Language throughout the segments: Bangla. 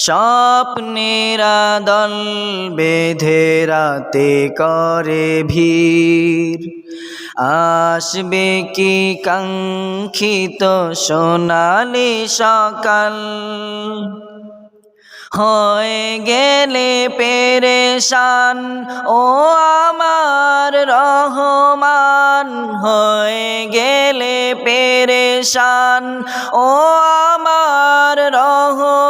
স্বপ্নেরা দল বেঁধে রাতে করে ভিড়। আসবে কি কাঙ্ক্ষিত সোনালি সকাল? হয়ে গেলে পেরেশান, ও আমার রহমান। হয়ে গেলে পেরেশান, ও আমার রহমান।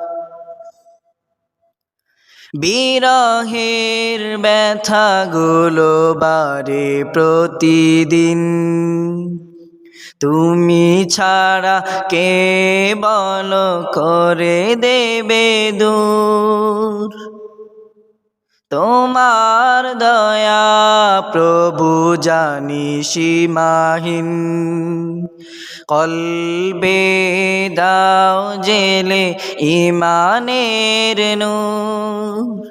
বিরহের ব্যথাগুলো বারে প্রতিদিন। তুমি ছাড়া কে বল করে দেবে দূর? তোমার দয়া প্রভু জানি সীমাহীন। কলবে দাও জেলে ইমানের নূর।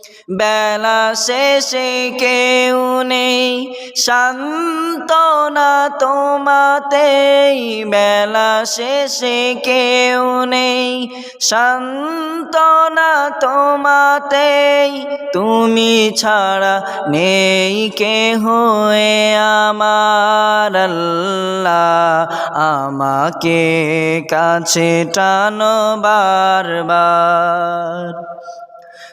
বেলা শেষে কেউ নেই সান্তনা তোমাতেই। বেলা শেষে কেউ নেই সান্তনা তোমাতেই। তুমি ছাড়া নেই কে হয়ে আমার আমাকে কাছে টানো বারবার।